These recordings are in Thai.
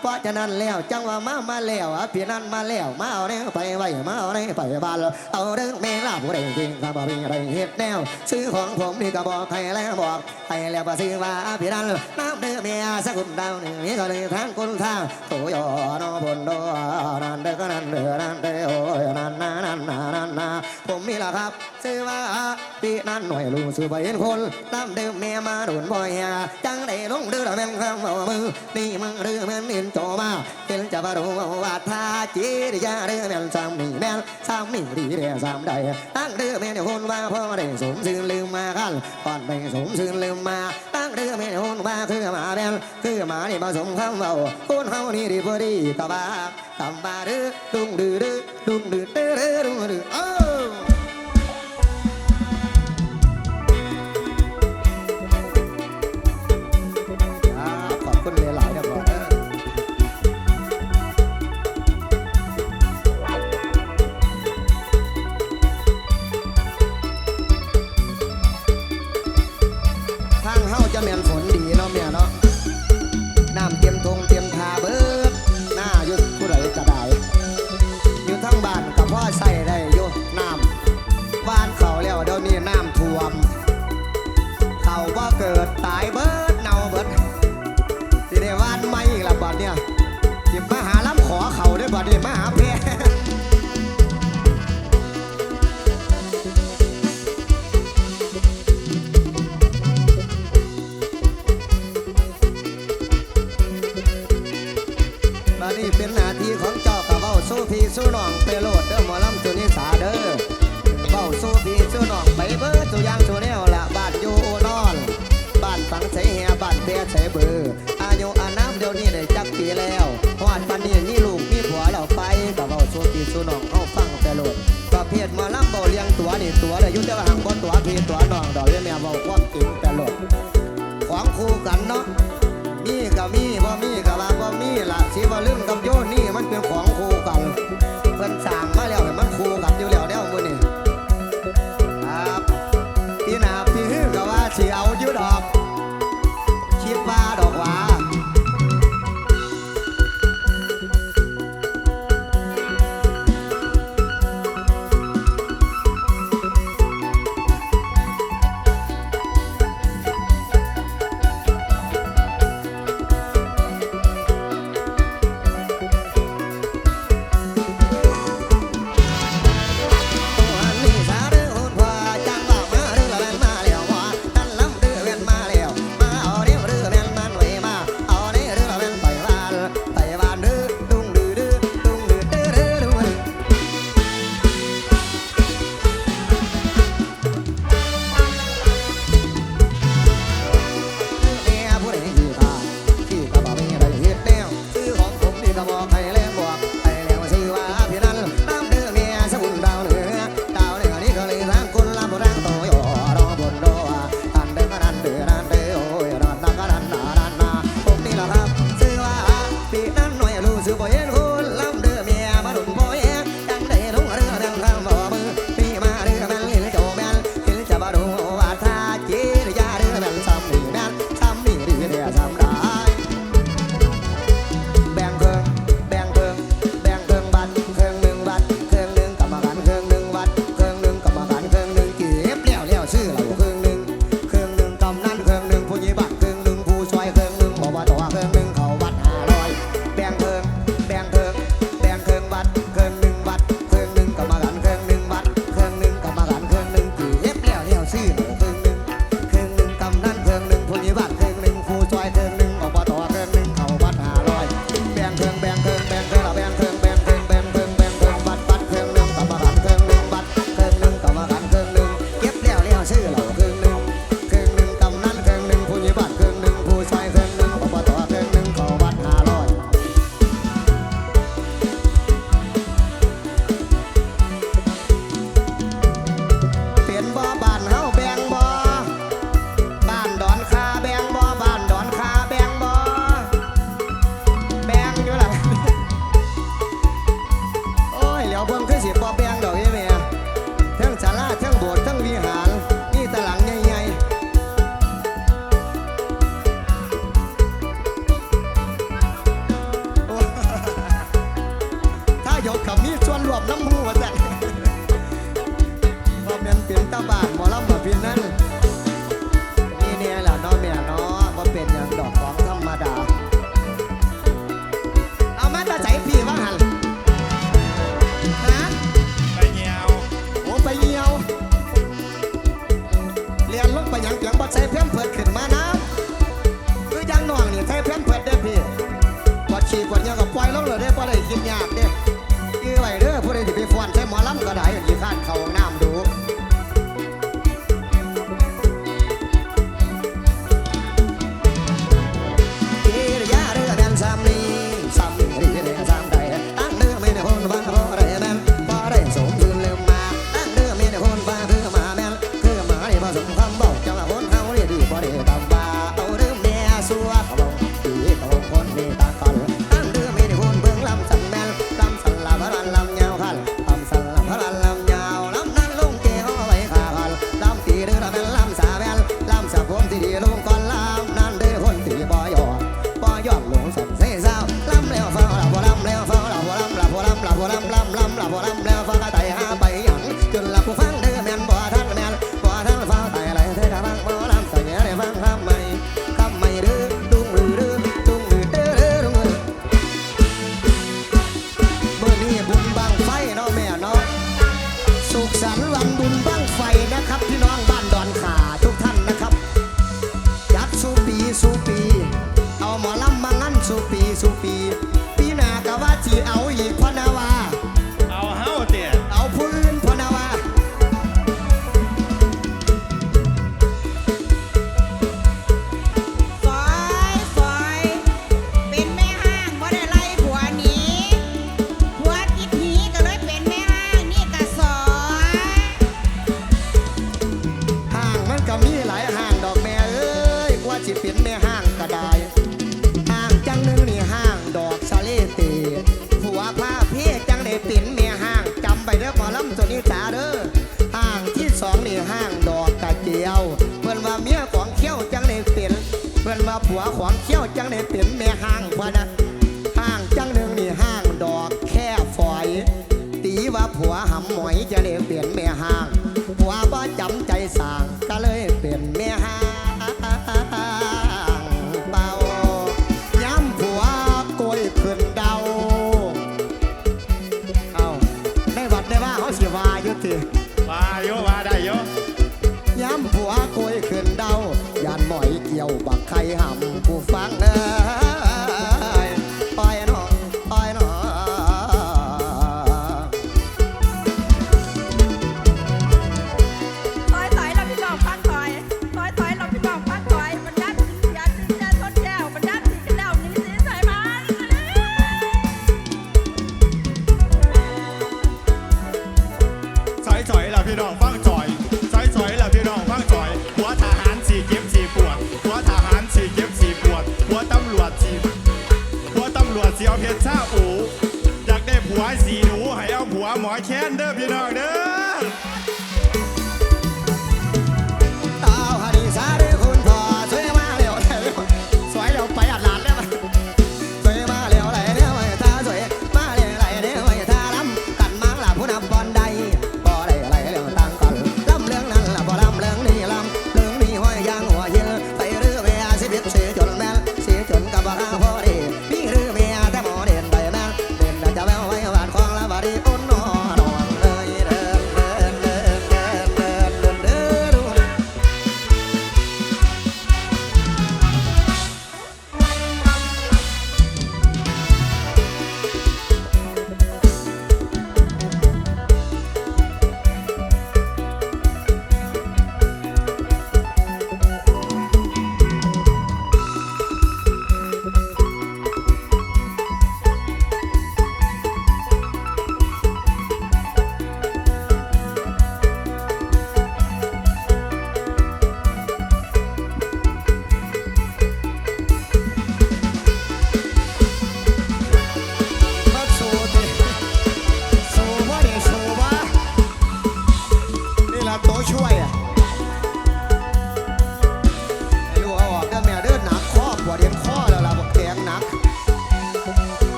เพราะฉะนั้นแล้วจังว่ามามาแล้วอะพี่นั่นมาแล้วมาเอาเนี่ไปไว้มาเอาเนี่ไปบ้านเอาเรื่องแม่ลาผู้ใดจริงก็บ่มีอะไรเฮ็ดแนวซื้อของผมนี่ก็บอกใครแล้วบอกใครแล้วก็ซื้อว่าพี่นั่นน้ำเด้อแม่สักคนดาวนี่ก็เลยทางคนทางโตยอนอบนโดนันเด้อก็นันเด้อนันเด้อโอ้ยนันนานันนานันนาผมมีหละครับซื้อว่าพี่นั่นหน่อยลูกซื้อไปเห็นคนน้ำเด้อแม่มาโดนบ่อยจังได้ลงเด้อแม่งคำเอามือนี่มึงเรือแม่นเห็นโจมาเห็นจะมาดูว่าท่าจีริยาเรือแม่นสามนี่แม่นสามนี่ดีเรือสามใดตั้งเรือแม่นคนว่าพ่อได้สมซื่อลืมมากันก่อนไปสมซื่อลืมมาตั้งเรือแม่นคนว่าคือหมาแม่นคือหมานี่ผสมคำเอาคนเฮานี่ดีพอดีตะบาตำบาดื้อดุงดื้อดื้อดุงดื้อดื้อดื้อ เพจหมาลำเบาเลี้ยงตัวนี่ตัวเลยยุ่แต่ว่าหังบ่ตัวพี่ตัวน้องดอกเรียแม่เว้าความจริงแต่หลดของคู่กันเนาะมีก็มีบ่มีก็ว่าบ่มีล่ะสิว่าลืมกับโยนี่มันเป็นของคู่กันเพิ่นสร้างมาแล้วให้มันคู่กัน พื่อนว่าผัวขวางเขี้ยวจังได้เป็นแม่ห้างพะนะห้างจังหนึ่งนี่ห้างดอกแค่ฝอย ตีว่าผัวหำหมอยจะได้เป็น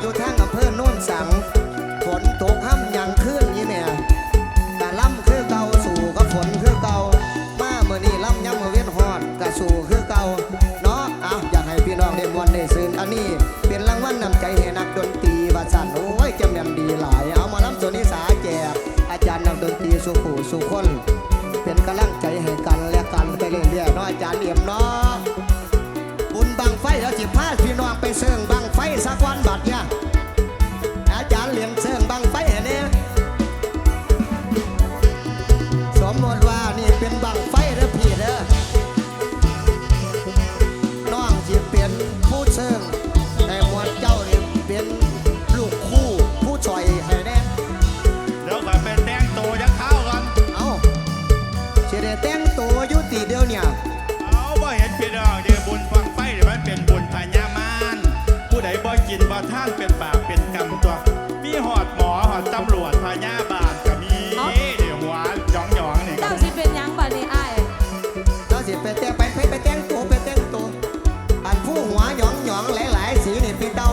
อยู่ทางอำเภอโน่นสัง ฝนตกห้ำยังขึ้นนี่เนี่ยกะล่ำคือเก่าสู่กับฝนคือเก่ามาเมื่อนี้ล่ำยั่อเวียนหอดกะสู่คือเก่าเนาะอ้าอยากให้พี่น้องได้มวนได้ซื้ออันนี้ เป็นรางวัลนำใจให้นักดนตรีวาสันโอ้ยจะแม่นดีหลาย เอามาล่ำส่นิสาแจกอาจารย์นักดนตรีสุขูสุขคน เป็นกำลังใจให้กันและกันไปเรื่อยๆเนาะอาจารย์เอี่ยมเนาะบุญบังไฟแล้วสิพาพี่น้องไปเสิร์งบัง ไปสักวันบัดเนี่ย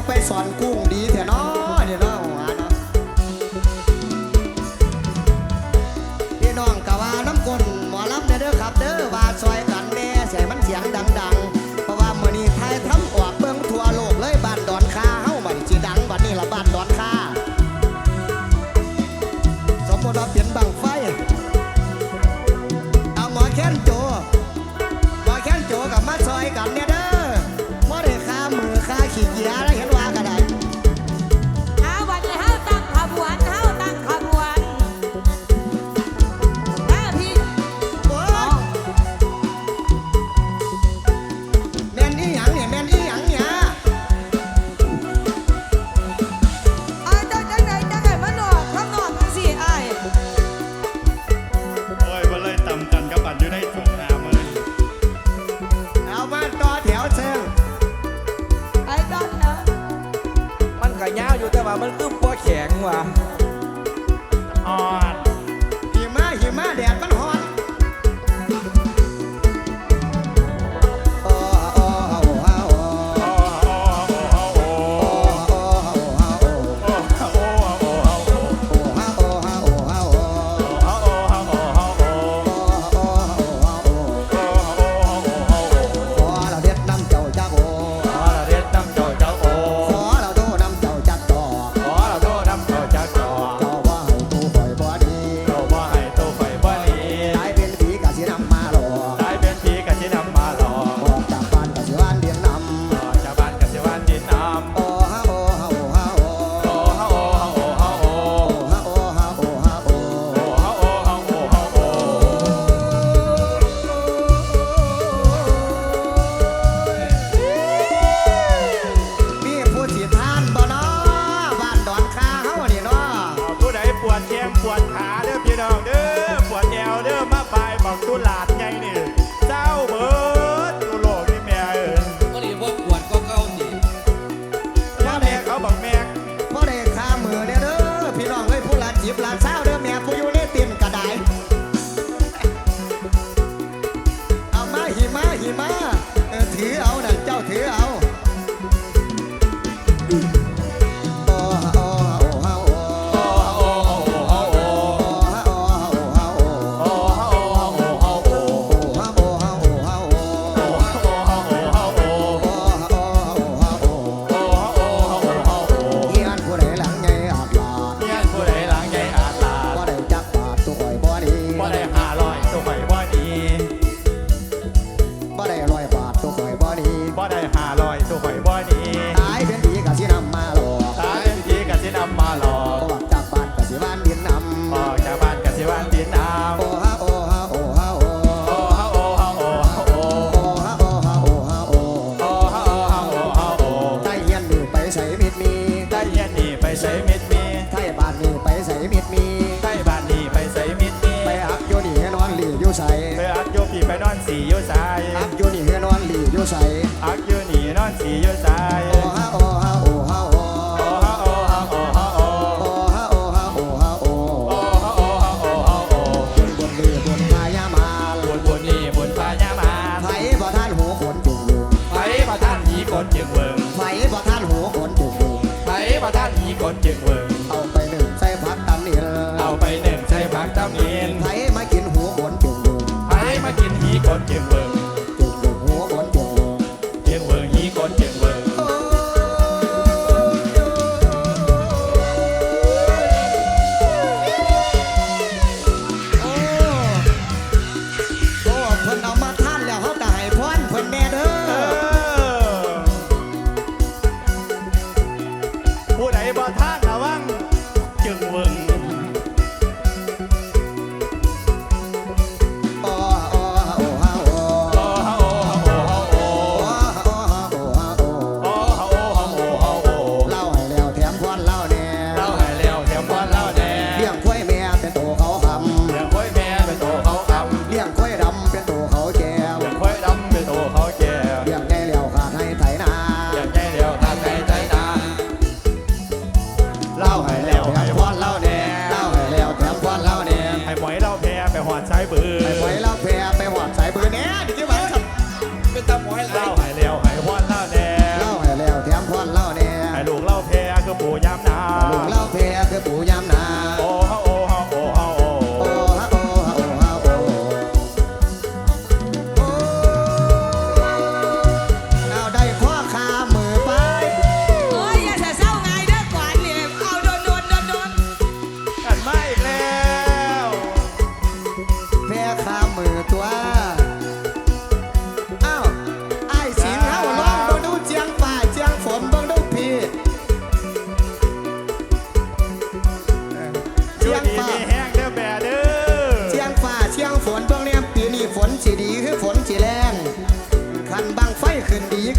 ไปสอนกุ้งดีเถอะเนาะ ประ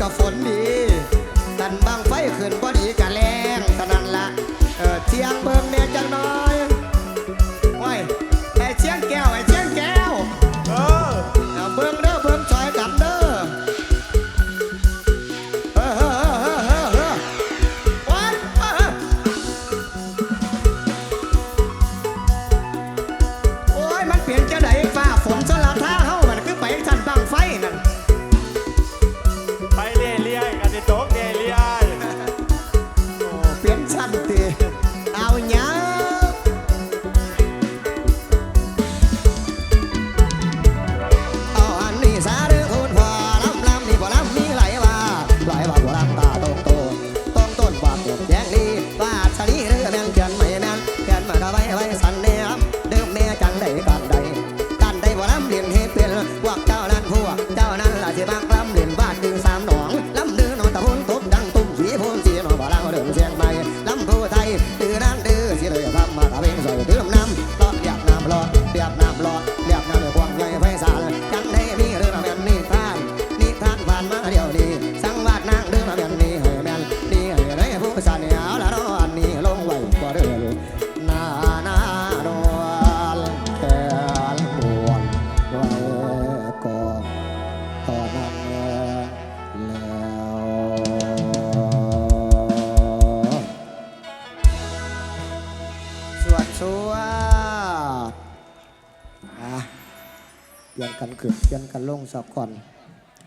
กับฝนดี กันลงสอบก่อน